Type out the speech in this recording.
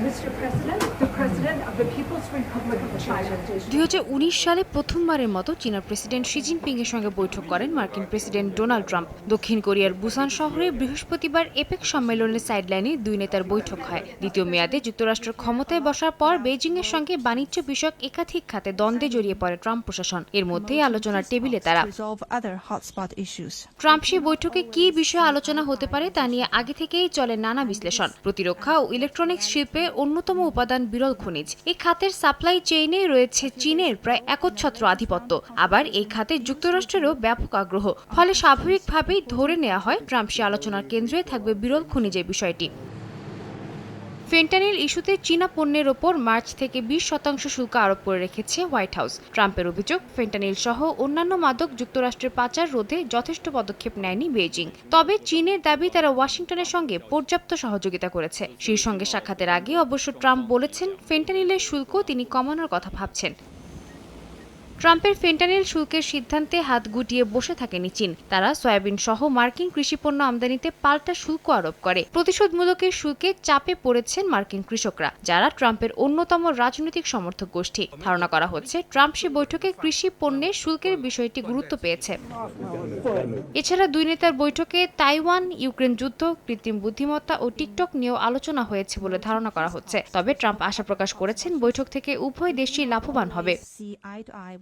Mr. President, the দুই সালে প্রথমবারের মতো চীনা প্রেসিডেন্ট শি জিনপিং এর সঙ্গে বৈঠক করেন মার্কিন প্রেসিডেন্ট ডোনাল্ড ট্রাম্প। দক্ষিণ কোরিয়ার বুসান শহরে বৃহস্পতিবার এপেক সম্মেলনের সাইডলাইনে দুই নেতার বৈঠক হয়। দ্বিতীয় মেয়াদে যুক্তরাষ্ট্র ক্ষমতায় বসার পর বেজিং এর সঙ্গে বাণিজ্য বিষয়ক একাধিক খাতে দ্বন্দ্বে জড়িয়ে পড়ে ট্রাম্প প্রশাসন। এর মধ্যেই আলোচনার টেবিলে তারা. ট্রাম্প সেই বৈঠকে কি বিষয়ে আলোচনা হতে পারে তা নিয়ে আগে থেকেই চলে নানা বিশ্লেষণ। প্রতিরক্ষা ও ইলেকট্রনিক্স শিল্পে অন্যতম উপাদান বিরল খনিজ। এই খাতের সাপ্লাই চেইনে রয়েছে চীনের প্রায় একচ্ছত্র আধিপত্য। আবার এই খাতে যুক্তরাষ্ট্রেরও ব্যাপক আগ্রহ। ফলে স্বাভাবিকভাবেই ধরে নেওয়া হয় ট্রাম্প সে আলোচনার কেন্দ্রে থাকবে বিরল খনিজের বিষয়টি। ফেন্টানিল ইস্যুতে চীনা পণ্যের ওপর মার্চ থেকে বিশ শতাংশ শুল্ক আরোপ করে রেখেছে হোয়াইট হাউস। ট্রাম্পের অভিযোগ, ফেন্টানিল সহ অন্যান্য মাদক যুক্তরাষ্ট্রের পাচার রোধে যথেষ্ট পদক্ষেপ নেয়নি বেইজিং। তবে চীনের দাবি তারা ওয়াশিংটনের সঙ্গে পর্যাপ্ত সহযোগিতা করেছে। সেই সঙ্গে সাক্ষাতের আগে অবশ্য ট্রাম্প বলেছেন, ফেন্টানিলের শুল্ক তিনি কমানোর কথা ভাবছেন। ট্রাম্পের ফেন্টানিল শুল্কের সিদ্ধান্তে হাত গুটিয়ে বসে থাকেনি চীন তারা সয়াবিন সহ মার্কিন কৃষিপণ্য আমদানিতে পাল্টা শুল্ক আরোপ করে। প্রতিশোধমূলক এই শুল্কে চাপে পড়েছেন মার্কিন কৃষকরা, যারা ট্রাম্পের অন্যতম রাজনৈতিক সমর্থক গোষ্ঠী। ধারণা করা হচ্ছে, ট্রাম্প সে বৈঠকে কৃষি পণ্যের শুল্কের বিষয়টি গুরুত্ব পেয়েছে। এছাড়া দুই নেতার বৈঠকে তাইওয়ান, ইউক্রেন যুদ্ধ, কৃত্রিম বুদ্ধিমত্তা ও টিকটক নিয়েও আলোচনা হয়েছে বলে ধারণা করা হচ্ছে। তবে ট্রাম্প আশা প্রকাশ করেছেন, বৈঠক থেকে উভয় দেশই লাভবান হবে।